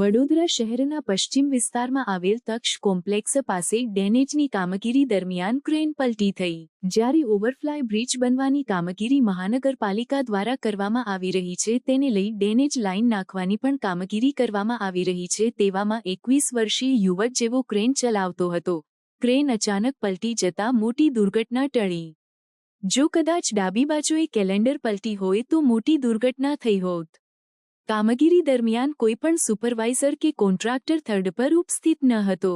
વડોદરા શહેરના પશ્ચિમ વિસ્તારમાં આવેલ તક્ષ કોમ્પ્લેક્સ પાસે ડેનેજની કામગીરી દરમિયાન ક્રેન પલટી થઈ. જ્યારે ઓવરફ્લાય બ્રિજ બનવાની કામગીરી મહાનગરપાલિકા દ્વારા કરવામાં આવી રહી છે, તેને લઈ ડેનેજ લાઇન નાખવાની પણ કામગીરી કરવામાં આવી રહી છે, તેવામાં એકવીસ વર્ષીય યુવક જેવો ક્રેન ચલાવતો હતો. ક્રેન અચાનક પલટી જતા મોટી દુર્ઘટના ટળી. જો કદાચ ડાબી બાજુએ કેલેન્ડર પલટી હોય તો મોટી દુર્ઘટના થઈ હોત. કામગીરી દરમિયાન કોઈપણ સુપરવાઇઝર કે કોન્ટ્રાક્ટર થર્ડ પર ઉપસ્થિત ન હતો.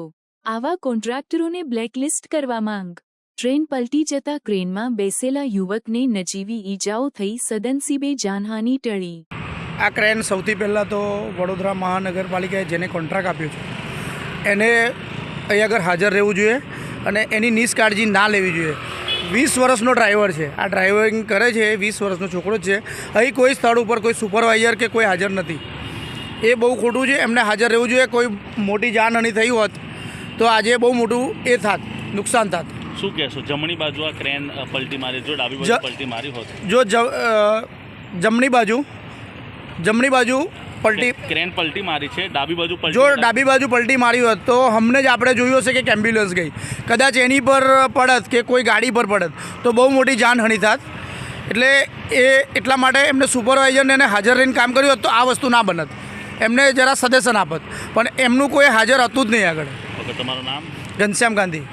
આવા કોન્ટ્રાક્ટરોને બ્લેકલિસ્ટ કરવા માંગ. ટ્રેન પલટી જતા ક્રેનમાં બેસેલા યુવકને નજીવી ઈજાઓ થઈ સદનસીબે જાનહાની ટળી. આ ક્રેન સૌથી પહેલાં તો વડોદરા મહાનગરપાલિકાએ જેને કોન્ટ્રાક્ટ આપ્યો છે, એને અહીં આગળ હાજર રહેવું જોઈએ અને એની નિષ્કાળજી ના લેવી જોઈએ. વીસ વર્ષનો ડ્રાઈવર છે. આ ડ્રાઇવિંગ કરે છે એ વીસ વર્ષનો છોકરો જ છે. અહીં કોઈ સ્થળ ઉપર કોઈ સુપરવાઇઝર કે કોઈ હાજર નથી. એ બહુ ખોટું છે એમને હાજર રહેવું જોઈએ કોઈ મોટી જાનહાનિ થઈ હોત તો આજે બહુ મોટું એ થાત નુકસાન થાત. શું કહેશો? જમણી બાજુ આ ક્રેન પલટી મારી જો ડાબી બાજુ પલટી મારી હોત. જો જમણી બાજુ જમણી બાજુ પલટી ક્રેન પલટી મારી છે ડાબી બાજુ પલટી જો ડાબી બાજુ પલટી મારી હોત તો હમને જ આપણે જોયું હશે કે એમ્બ્યુલન્સ ગઈ. કદાચ એની પર પડત કે કોઈ ગાડી પર પડત તો બહુ મોટી જાનહાનિ થાત. એટલે એ એટલા માટે એમને સુપરવાઇઝરને એને હાજર રહીને કામ કર્યું હોત તો આ વસ્તુ ના બનત. એમને જરા સજેશન આપત. પણ એમનું કોઈ હાજર હતું જ નહીં આગળ. તમારું નામ? ઘનશ્યામ ગાંધી.